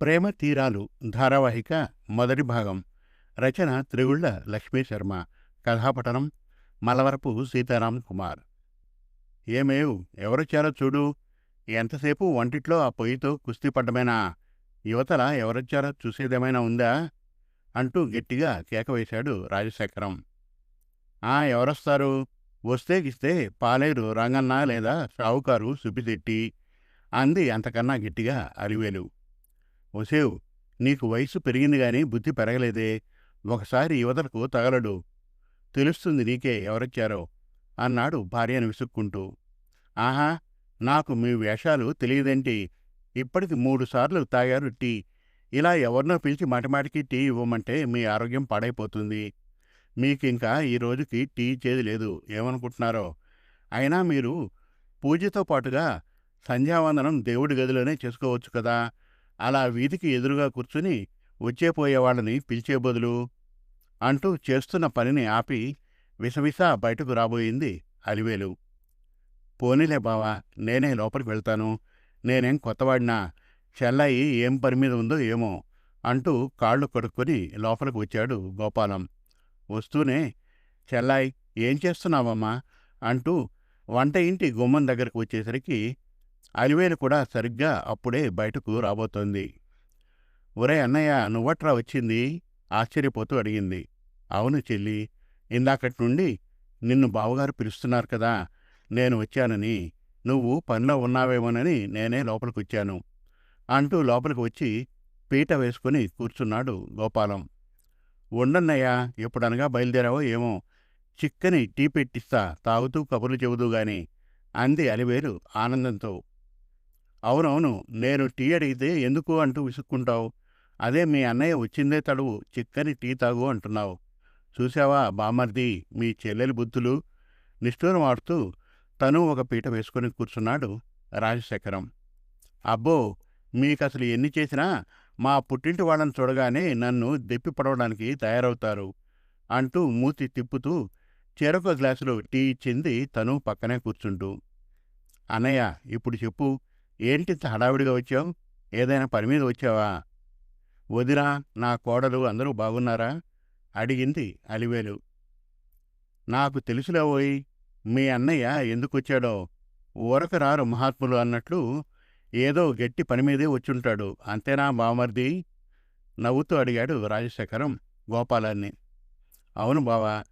ప్రేమ తీరాలు ధారావాహిక మొదటి భాగం. రచన త్రిగుళ్ళ లక్ష్మీశర్మ కథాపటనం కథాపఠనం మలవరపు సీతారాం కుమార్. ఏమేవ్ ఎవరొచ్చారో చూడు. ఎంతసేపు వంటిట్లో ఆ పొయ్యితో కుస్తీ పడ్డమేనా? యువతల ఎవరొచ్చారో చూసేదేమైనా ఉందా? అంటూ గట్టిగా కేక వేశాడు రాజశేఖరం. ఆ ఎవరొస్తారు? వస్తే గిస్తే పాలేరు రంగన్న లేదా షావుకారు సుబ్బిశెట్టి. అంది అంతకన్నా గట్టిగా అరివేలు ఒసేవ్ నీకు వయసు పెరిగింది గాని బుద్ధి పెరగలేదే. ఒకసారి యువతలకు తగలడు. తెలుస్తుంది నీకే ఎవరొచ్చారో అన్నాడు భార్యను విసుక్కుంటూ. ఆహా నాకు మీ వేషాలు తెలియదేంటి? ఇప్పటికి మూడుసార్లు తాగారు టీ. ఇలా ఎవరినో పిలిచి మాటిమాటికి టీ ఇవ్వమంటే మీ ఆరోగ్యం పాడైపోతుంది. మీకింకా ఈ రోజుకి టీ ఇచ్చేది లేదు. ఏమనుకుంటున్నారో? అయినా మీరు పూజతో పాటుగా సంధ్యావందనం దేవుడి గదిలోనే చేసుకోవచ్చు కదా. అలా వీధికి ఎదురుగా కూర్చుని వచ్చేపోయేవాళ్ళని పిలిచే బదులు అంటూ చేస్తున్న పనిని ఆపి విసవిస బయటకు రాబోయింది అలివేలు. పోనీలే బావా నేనే లోపలికి వెళ్తాను. నేనేం కొత్తవాడినా చెల్లయి ఏం పని మీద ఉందో ఏమో అంటూ కాళ్ళు కడుక్కొని లోపలికి వచ్చాడు గోపాలం. వస్తూనే చెల్లాయ్ ఏం చేస్తున్నావమ్మా? అంటూ వంట ఇంటి గుమ్మం దగ్గరకు వచ్చేసరికి అలివేలు కూడా సరిగ్గా అప్పుడే బయటకు రాబోతోంది. ఒరే అన్నయ్య నువ్వట్రా వచ్చింది? ఆశ్చర్యపోతూ అడిగింది. అవును చెల్లి ఇందాకటి నుండి నిన్ను బావగారు పిలుస్తున్నారు కదా నేను వచ్చానని నువ్వు పనిలో ఉన్నావేమోనని నేనే లోపలికి వచ్చాను అంటూ లోపలికి వచ్చి పీట వేసుకుని కూర్చున్నాడు గోపాలం. ఉండన్నయ్యా ఎప్పుడనగా బయలుదేరావో ఏమో చిక్కని టీ పెట్టిస్తా తాగుతూ కబుర్లు చెబుతూ గాని అంది అలివేలు ఆనందంతో. అవునవును నేను టీ అడిగితే ఎందుకు అంటూ విసుక్కుంటావు? అదే మీ అన్నయ్య వచ్చిందే తడువు చిక్కని టీ తాగు అంటున్నావు. చూశావా బామర్ది మీ చెల్లెలి బుద్ధులు? నిష్ఠూరం ఆడుతూ తను ఒక పీట వేసుకొని కూర్చున్నాడు రాజశేఖరం. అబ్బో మీకసలు ఎన్ని చేసినా మా పుట్టింటి వాళ్ళని చూడగానే నన్ను దెప్పి పడవడానికి తయారవుతారు అంటూ మూతి తిప్పుతూ చెరొక గ్లాసులో టీ ఇచ్చింది తను పక్కనే కూర్చుంటూ. అన్నయ్య ఇప్పుడు చెప్పు. ఏంటింత హడావిడిగా వచ్చావు? ఏదైనా పని మీద వచ్చావా? వదినా నా కోడలు అందరూ బాగున్నారా? అడిగింది అలివేలు. నాకు తెలుసులేవోయ్ మీ అన్నయ్య ఎందుకొచ్చాడో? ఊరక రారు మహాత్ములు అన్నట్లు ఏదో గట్టి పని మీదే వచ్చుంటాడు. అంతేనా బామర్ది నవ్వుతూ అడిగాడు రాజశేఖరం గోపాలాన్ని. అవును బావా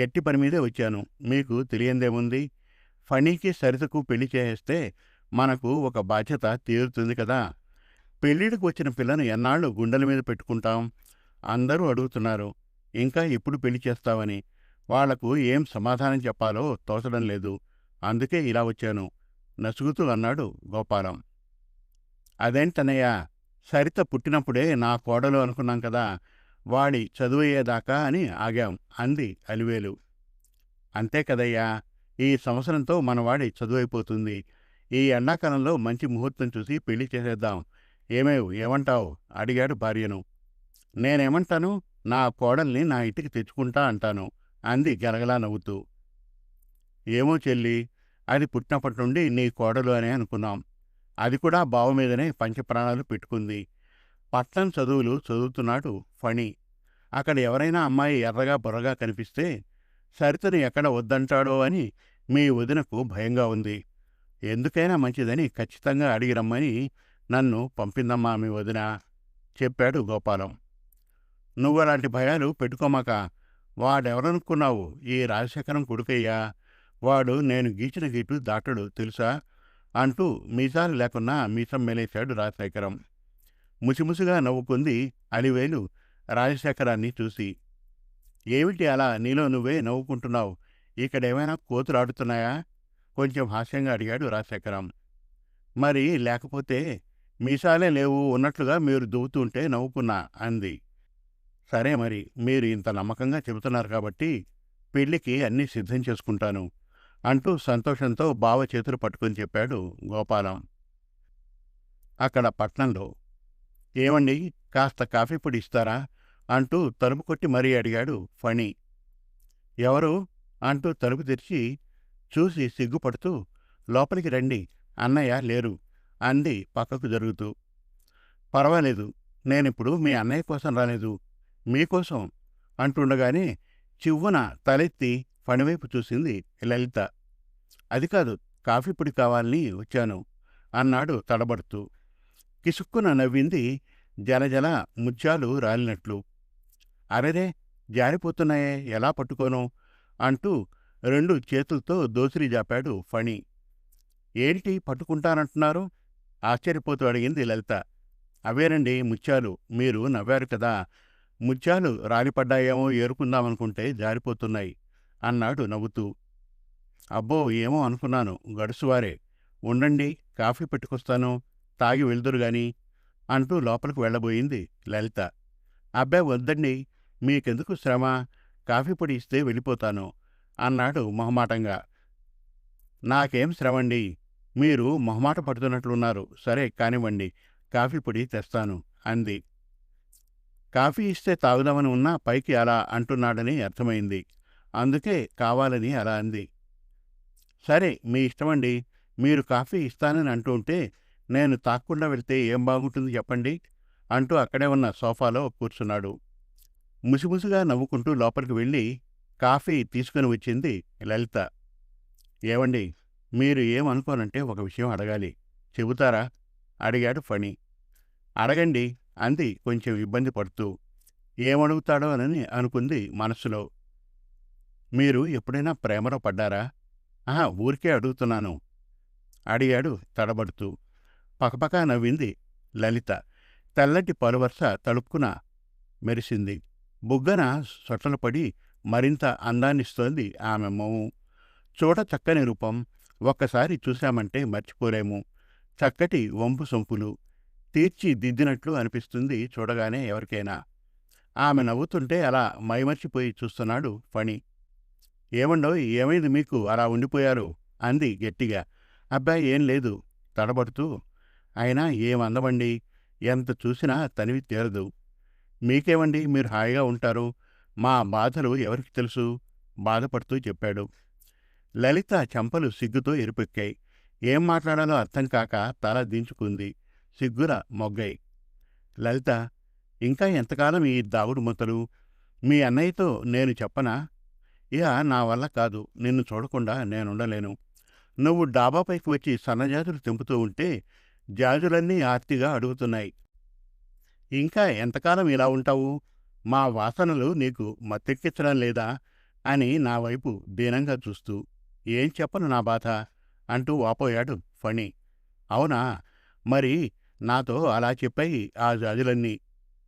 గట్టి పని మీదే వచ్చాను. మీకు తెలియందేముంది? ఫణీకి సరితకు పెళ్ళి చేసేస్తే మనకు ఒక బాధ్యత తీరుతుంది కదా. పెళ్ళిడికి వచ్చిన పిల్లను ఎన్నాళ్ళు గుండెల మీద పెట్టుకుంటాం? అందరూ అడుగుతున్నారు. ఇంకా ఎప్పుడు పెళ్ళి చేస్తావని. వాళ్ళకు ఏం సమాధానం చెప్పాలో తోచడం లేదు. అందుకే ఇలా వచ్చాను. నసుగుతూ అన్నాడు గోపాలం. అదేంటనయ్య సరిత పుట్టినప్పుడే నా కోడలు అనుకున్నాం కదా. వాడి చదువయ్యేదాకా అని ఆగాం. అంది అలివేలు. అంతే కదయ్యా. ఈ సంవత్సరంతో మనవాడి చదువైపోతుంది. ఈ ఎండాకాలంలో మంచి ముహూర్తం చూసి పెళ్ళి చేసేద్దాం. ఏమేవ్ ఏమంటావు? అడిగాడు భార్యను. నేనేమంటాను? నా కోడల్ని నా ఇంటికి తెచ్చుకుంటా అంటాను అంది గలగలా నవ్వుతూ. ఏమో చెల్లి అది పుట్టినప్పటి నుండి నీ కోడలు అనే అనుకున్నాం. అది కూడా బావ మీదనే పంచప్రాణాలు పెట్టుకుంది. పట్నం చదువులు చదువుతున్నాడు ఫణి. అక్కడ ఎవరైనా అమ్మాయి ఎర్రగా బుర్రగా కనిపిస్తే సరితను ఎక్కడ వద్దంటాడో అని మీ వదినకు భయంగా ఉంది. ఎందుకైనా మంచిదని ఖచ్చితంగా అడిగి రమ్మని నన్ను పంపిందమ్మా మీ వదిన చెప్పాడు గోపాలం. నువ్వు అలాంటి భయాలు పెట్టుకోమాక వాడెవరనుకున్నావు? ఈ రాజశేఖరం కొడుకయ్యా వాడు నేను గీచిన గీటు దాటడు తెలుసా? అంటూ మీసాలు లేకున్నా మీసం మేలేశాడు రాజశేఖరం. ముసిముసిగా నవ్వుకుంది అలివేలు రాజశేఖరాన్ని చూసి. ఏమిటి అలా నీలో నువ్వే నవ్వుకుంటున్నావు. ఇక్కడేమైనా కోతులు ఆడుతున్నాయా కొంచెం హాస్యంగా అడిగాడు రాజశేఖరం మరి లేకపోతే మీసాలే లేవు ఉన్నట్లుగా మీరు దువ్వుతుంటే నవ్వుకున్నా అంది. సరే మరి మీరు ఇంత నమ్మకంగా చెబుతున్నారు కాబట్టి పెళ్ళికి అన్నీ సిద్ధం చేసుకుంటాను అంటూ సంతోషంతో బావ చేతులు పట్టుకుని చెప్పాడు గోపాలం. అక్కడ పట్నంలో ఏమండి కాస్త కాఫీ పొడి ఇస్తారా? అంటూ తలుపు కొట్టి మరీ అడిగాడు ఫణి. ఎవరు? అంటూ తలుపు తెరిచి చూసి సిగ్గుపడుతూ లోపలికి రండి అన్నయ్య లేరు అంది పక్కకు జరుగుతూ. పర్వాలేదు నేనిప్పుడు మీ అన్నయ్య కోసం రాలేదు మీకోసం అంటుండగానే చివ్వున తలెత్తి ఫణివైపు చూసింది లలిత. అది కాదు కాఫీ పొడి కావాలని వచ్చాను అన్నాడు తడబడుతూ. కిసుక్కున నవ్వింది జలజల ముత్యాలు రాలినట్లు. అరెరే! జారిపోతున్నాయే! ఎలా పట్టుకోను? అంటూ రెండు చేతులతో దోసిరి జాపాడు ఫణి. ఏంటి పట్టుకుంటానంటున్నారు? ఆశ్చర్యపోతూ అడిగింది లలిత. అవేనండి ముత్యాలు మీరు నవ్వారు కదా! ముత్యాలు రాలిపడ్డాయేమో ఏరుకుందామనుకుంటే జారిపోతున్నాయి అన్నాడు నవ్వుతూ. అబ్బో! ఏమో అనుకున్నాను గడుసువారే. ఉండండి కాఫీ పెట్టుకొస్తాను తాగి వెళ్దురు గాని అంటూ లోపలికి వెళ్ళబోయింది లలిత. అబ్బాయి వద్దండి మీకెందుకు శ్రమ? కాఫీ పొడి ఇస్తే వెళ్ళిపోతాను అన్నాడు మొహమాటంగా. నాకేం శ్రమండి? మీరు మొహమాట పడుతున్నట్లున్నారు. సరే కానివ్వండి. కాఫీ పొడి తెస్తాను అంది. కాఫీ ఇస్తే తాగుదామని ఉన్నా పైకి అలా అంటున్నాడని అర్థమైంది. అందుకే కావాలని అలా అంది. సరే మీ ఇష్టమండి. మీరు కాఫీ ఇస్తానని అంటుంటే నేను తాక్కుండా వెళ్తే ఏం బాగుంటుంది చెప్పండి? అంటూ అక్కడే ఉన్న సోఫాలో కూర్చున్నాడు. ముసిముసిగా నవ్వుకుంటూ లోపలికి వెళ్ళి కాఫీ తీసుకుని వచ్చింది లలిత. ఏవండి మీరు ఏమనుకోనంటే ఒక విషయం అడగాలి. చెబుతారా? అడిగాడు ఫణి. అడగండి అంది కొంచెం ఇబ్బంది పడుతూ. ఏమడుగుతాడో అని అనుకుంది మనసులో. మీరు ఎప్పుడైనా ప్రేమలో పడ్డారా? ఆహా ఊరికే అడుగుతున్నాను. అడిగాడు తడబడుతూ. పకపకా నవ్వింది లలిత. తెల్లటి పలువరుస తలుపుకున మెరిసింది. బుగ్గన సొట్టన పడి మరింత అందాన్నిస్తోంది ఆమె మోము చూడ చక్కని రూపం. ఒక్కసారి చూశామంటే మర్చిపోలేము. చక్కటి వంపు సొంపులు. తీర్చి దిద్దినట్లు అనిపిస్తుంది చూడగానే ఎవరికైనా. ఆమె నవ్వుతుంటే అలా మైమర్చిపోయి చూస్తున్నాడు ఫణి. ఏమండో ఏమైంది మీకు? అలా ఉండిపోయారు? అంది గట్టిగా. అబ్బాయి ఏం లేదు. తడబడుతూ అయినా ఏమందమండి ఎంత చూసినా తనివి తీరదు. మీకేమండి మీరు హాయిగా ఉంటారు. మా బాధలు ఎవరికి తెలుసు? బాధపడుతూ చెప్పాడు. లలిత చెంపలు సిగ్గుతో ఎరుపెక్కాయి. ఏం మాట్లాడాలో అర్థం కాక తల దించుకుంది. సిగ్గుల మొగ్గాయి లలిత ఇంకా ఎంతకాలం ఈ దాగుడు మూతలు మీ అన్నయ్యతో నేను చెప్పనా? ఇక నా వల్ల కాదు. నిన్ను చూడకుండా నేనుండలేను. నువ్వు డాబాపైకి వచ్చి సన్నజాజులు తెంపుతూ ఉంటే జాజులన్నీ ఆర్తిగా అడుగుతున్నాయి. ఇంకా ఎంతకాలం ఇలా ఉంటావు? మా వాసనలు నీకు మత్తెక్కించడం లేదా? అని నా వైపు దీనంగా చూస్తూ ఏం చెప్పను నా బాధ? అంటూ వాపోయాడు ఫణి. అవునా? మరి నాతో అలా చెప్పాయి ఆ జాజులన్నీ.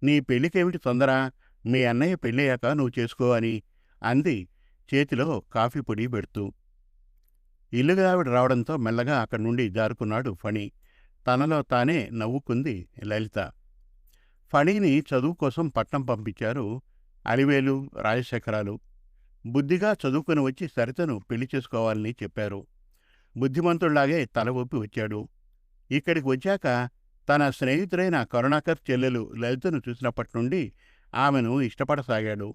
నీ పెళ్ళికేమిటి తొందర? మీ అన్నయ్య పెళ్ళయ్యాక నువ్వు చేసుకో అని అంది చేతిలో కాఫీ పొడి పెడుతూ. ఇల్లుగా ఆవిడ రావడంతో మెల్లగా అక్కడి నుండి జారుకున్నాడు ఫణి. తనలో తానే నవ్వుకుంది లలిత. ఫణిని చదువు కోసం పట్నం పంపించారు అలివేలు రాజశేఖరాలు. బుద్ధిగా చదువుకుని వచ్చి సరితను పెళ్ళి చేసుకోవాలని చెప్పారు. బుద్ధిమంతుడిలాగే తల ఊపి వచ్చాడు. ఇక్కడికి వచ్చాక తన స్నేహితుడైన కరుణాకర్ చెల్లెలు లలితను చూసినప్పటి నుండి ఆమెను ఇష్టపడసాగాడు.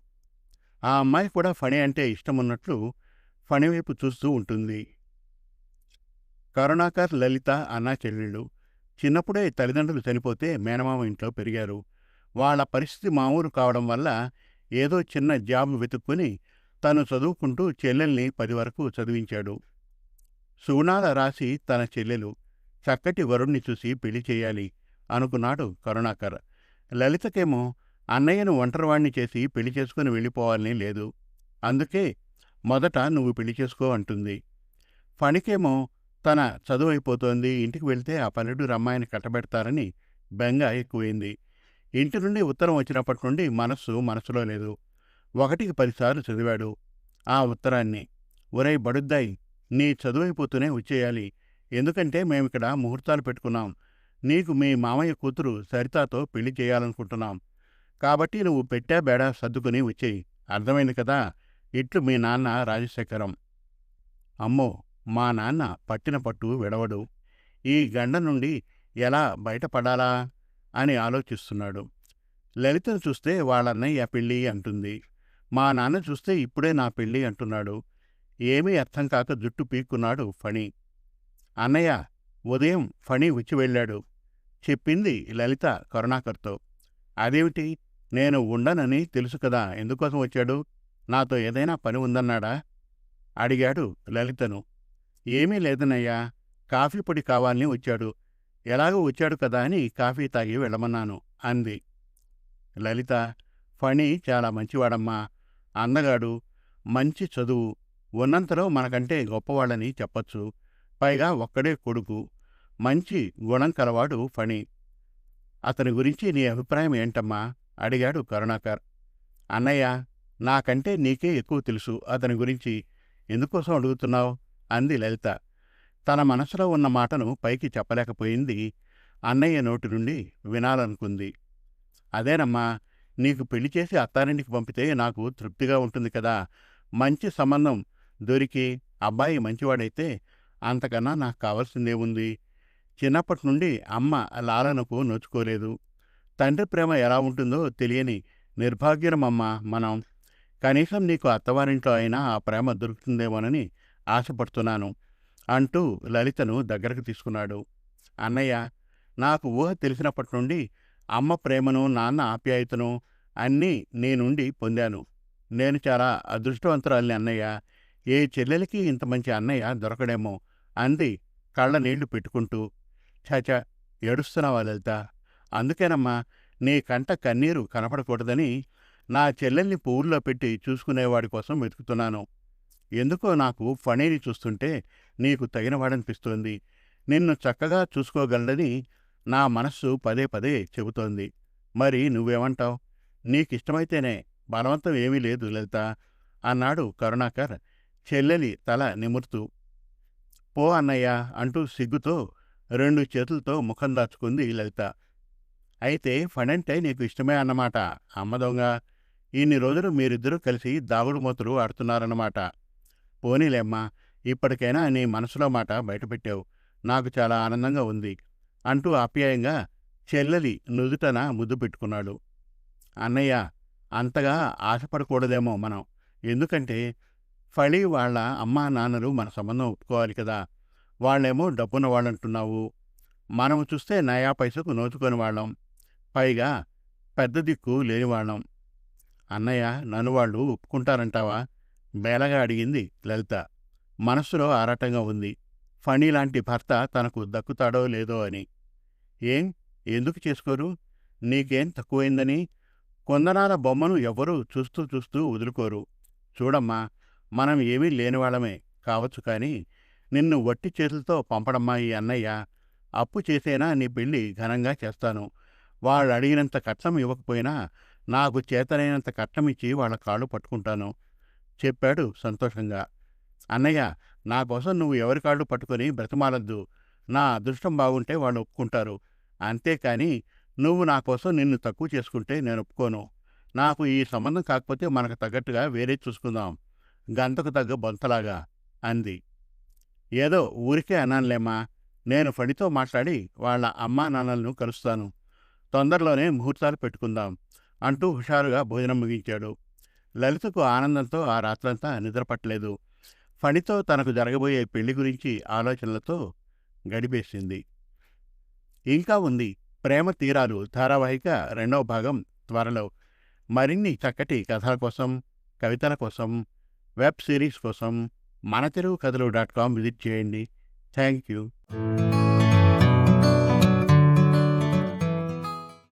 ఆ అమ్మాయి కూడా ఫణి అంటే ఇష్టమున్నట్లు ఫణి వైపు చూస్తూ ఉంటుంది. కరుణాకర్ లలిత అన్నా చెల్లెళ్ళు. చిన్నప్పుడే తల్లిదండ్రులు చనిపోతే మేనమామ ఇంట్లో పెరిగారు. వాళ్ళ పరిస్థితి మామూలు కావడం వల్ల ఏదో చిన్న జాబ్ వెతుక్కుని తను చదువుకుంటూ చెల్లెల్ని పది వరకు చదివించాడు. సుగుణాల రాసి తన చెల్లెలు. చక్కటి వరుణ్ణి చూసి పెళ్ళి చేయాలి అనుకున్నాడు కరుణాకర్. లలితకేమో అన్నయ్యను ఒంటరివాణ్ణి చేసి పెళ్ళి చేసుకుని వెళ్ళిపోవాలని లేదు. అందుకే మొదట నువ్వు పెళ్ళి చేసుకో అంటుంది. ఫణికేమో తన చదువు అయిపోతోంది ఇంటికి వెళ్తే ఆ పల్లెటూరు అమ్మాయిని కట్టబెడతారని బెంగ ఎక్కువైంది. ఇంటి నుండి ఉత్తరం వచ్చినప్పటి నుండి మనస్సు మనసులో లేదు. ఒకటికి పదిసార్లు చదివాడు ఆ ఉత్తరాన్ని. ఒరై బడుద్దాయి నీ చదువు అయిపోతూనే వచ్చేయాలి. ఎందుకంటే మేమిక్కడ ముహూర్తాలు పెట్టుకున్నాం. నీకు మీ మామయ్య కూతురు సరితాతో పెళ్ళి చేయాలనుకుంటున్నాం. కాబట్టి నువ్వు పెట్టా బేడా సర్దుకుని వచ్చేయి. అర్థమైంది కదా? ఇట్లు మీ నాన్న రాజశేఖరం. అమ్మో! మా నాన్న పట్టిన పట్టు విడవడు. ఈ గండ నుండి ఎలా బయటపడాలా? అని ఆలోచిస్తున్నాడు. లలితను చూస్తే వాళ్ళన్నయ్య పెళ్ళి అంటుంది. మా నాన్న చూస్తే ఇప్పుడే నా పెళ్ళి అంటున్నాడు. ఏమీ అర్థం కాక జుట్టు పీక్కున్నాడు ఫణి. అన్నయ్య ఉదయం ఫణి వచ్చి వెళ్ళాడు. చెప్పింది లలిత కరుణాకర్తో. అదేమిటి? నేను ఉండనని తెలుసు కదా ఎందుకోసం వచ్చాడు? నాతో ఏదైనా పని ఉందన్నాడా? అడిగాడు లలితను. ఏమీ లేదనయ్యా కాఫీ పొడి కావాలని వచ్చాడు. ఎలాగో వచ్చాడు కదా అని కాఫీ తాగి వెళ్ళమన్నాను అంది. లలిత ఫణి చాలా మంచివాడమ్మా. అందగాడు మంచి చదువు. ఉన్నంతలో మనకంటే గొప్పవాళ్ళని చెప్పచ్చు. పైగా ఒక్కడే కొడుకు. మంచి గుణం కలవాడు ఫణి. అతని గురించి నీ అభిప్రాయం ఏంటమ్మా? అడిగాడు కరుణాకర్. అన్నయ్య నాకంటే నీకే ఎక్కువ తెలుసు అతని గురించి. ఎందుకోసం అడుగుతున్నావు? అంది లలిత. తన మనసులో ఉన్న మాటను పైకి చెప్పలేకపోయింది. అన్నయ్య నోటి నుండి వినాలనుకుంది. అదేనమ్మా నీకు పెళ్ళి చేసి అత్తారింటికి పంపితే నాకు తృప్తిగా ఉంటుంది కదా. మంచి సంబంధం దొరికి అబ్బాయి మంచివాడైతే అంతకన్నా నాకు కావాల్సిందేముంది చిన్నప్పటి నుండి అమ్మ లాలనకు నోచుకోలేదు. తండ్రి ప్రేమ ఎలా ఉంటుందో తెలియని నిర్భాగ్యమమ్మ మనం. కనీసం నీకు అత్తవారింట్లో అయినా ఆ ప్రేమ దొరుకుతుందేమోనని ఆశపడుతున్నాను అంటూ లలితను దగ్గరకు తీసుకున్నాడు. అన్నయ్య నాకు ఊహ తెలిసినప్పటి నుండి అమ్మ ప్రేమను నాన్న ఆప్యాయతను అన్నీ నేనుండి పొందాను. నేను చాలా అదృష్టవంతురాలిని అన్నయ్య. ఏ చెల్లెలకి ఇంత మంచి అన్నయ్య దొరకడేమో అంది కళ్ళ నీళ్ళు పెట్టుకుంటూ. చాచా ఏడుస్తున్నావా లలిత? అందుకేనమ్మా నీ కంట కన్నీరు కనపడకూడదని నా చెల్లెల్ని పువ్వుల్లో పెట్టి చూసుకునేవాడి కోసం వెతుకుతున్నాను. ఎందుకో నాకు ఫణేని చూస్తుంటే నీకు తగినవాడనిపిస్తోంది. నిన్ను చక్కగా చూసుకోగలడని నా మనస్సు పదే పదే చెబుతోంది. మరి నువ్వేమంటావు? నీకిష్టమైతేనే బలవంతం ఏమీ లేదు లలిత అన్నాడు కరుణాకర్ చెల్లెలి తల నిమురుతూ. పో అన్నయ్య అంటూ సిగ్గుతో రెండు చేతులతో ముఖం దాచుకుంది లలిత. అయితే ఫణంటే నీకు ఇష్టమే అన్నమాట అమ్మ దొంగ. ఇన్ని రోజులు మీరిద్దరూ కలిసి దాగుడు మూతలు ఆడుతున్నారన్నమాట. పోనీలేమ్మా ఇప్పటికైనా నీ మనసులో మాట బయటపెట్టావు. నాకు చాలా ఆనందంగా ఉంది అంటూ ఆప్యాయంగా చెల్లెలి నుదుటన ముద్దు పెట్టుకున్నాడు. అన్నయ్య అంతగా ఆశపడకూడదేమో మనం. ఎందుకంటే ఫళి వాళ్ళ అమ్మా నాన్నలు మన సంబంధం ఒప్పుకోవాలి కదా. వాళ్ళేమో డబ్బున్న వాళ్ళంటున్నావు. మనం చూస్తే నయా పైసకు నోచుకొని వాళ్ళం. పైగా పెద్ద దిక్కు లేనివాళ్ళం అన్నయ్య నన్ను వాళ్ళు ఒప్పుకుంటారంటావా? బేలగా అడిగింది లలిత. మనస్సులో ఆరాటంగా ఉంది. ఫణి లాంటి భర్త తనకు దక్కుతాడో లేదో అని. ఏం? ఎందుకు చేసుకోరు? నీకేం తక్కువైందని? కొందనాల బొమ్మను ఎవ్వరూ చూస్తూ చూస్తూ వదులుకోరు. చూడమ్మా మనం ఏమీ లేనివాళ్ళమే కావచ్చు కానీ నిన్ను వట్టి చేతులతో పంపడమ్మా ఈ అన్నయ్య. అప్పు చేసేనా నీ పెళ్ళి ఘనంగా చేస్తాను. వాళ్ళు అడిగినంత కట్నం ఇవ్వకపోయినా నాకు చేతనైనంత కట్నం ఇచ్చి వాళ్ళ కాళ్ళు పట్టుకుంటాను. చెప్పాడు సంతోషంగా. అన్నయ్య నా కోసం నువ్వు ఎవరి కాళ్ళు పట్టుకొని బ్రతమాలద్దు. నా అదృష్టం బాగుంటే వాళ్ళు ఒప్పుకుంటారు. అంతేకాని నువ్వు నా కోసం నిన్ను తక్కువ చేసుకుంటే నేను ఒప్పుకోను. నాకు ఈ సంబంధం కాకపోతే మనకు తగ్గట్టుగా వేరే చూసుకుందాం. గంతకు తగ్గ బొంతలాగా అంది. ఏదో ఊరికే అనానులేమ్మా నేను ఫణితో మాట్లాడి వాళ్ళ అమ్మా నాన్నలను కలుస్తాను. తొందరలోనే ముహూర్తాలు పెట్టుకుందాం అంటూ హుషారుగా భోజనం ముగించాడు. లలితకు ఆనందంతో ఆ రాత్రంతా నిద్రపట్టలేదు ఫణితో తనకు జరగబోయే పెళ్ళి గురించి ఆలోచనలతో గడిపేసింది. ఇంకా ఉంది. ప్రేమ తీరాలు ధారావాహిక రెండవ భాగం త్వరలో. మరిన్ని చక్కటి కథల కోసం కవితల కోసం వెబ్ సిరీస్ కోసం మన తెలుగు కథలు డాట్ కామ్ విజిట్ చేయండి. Thank you.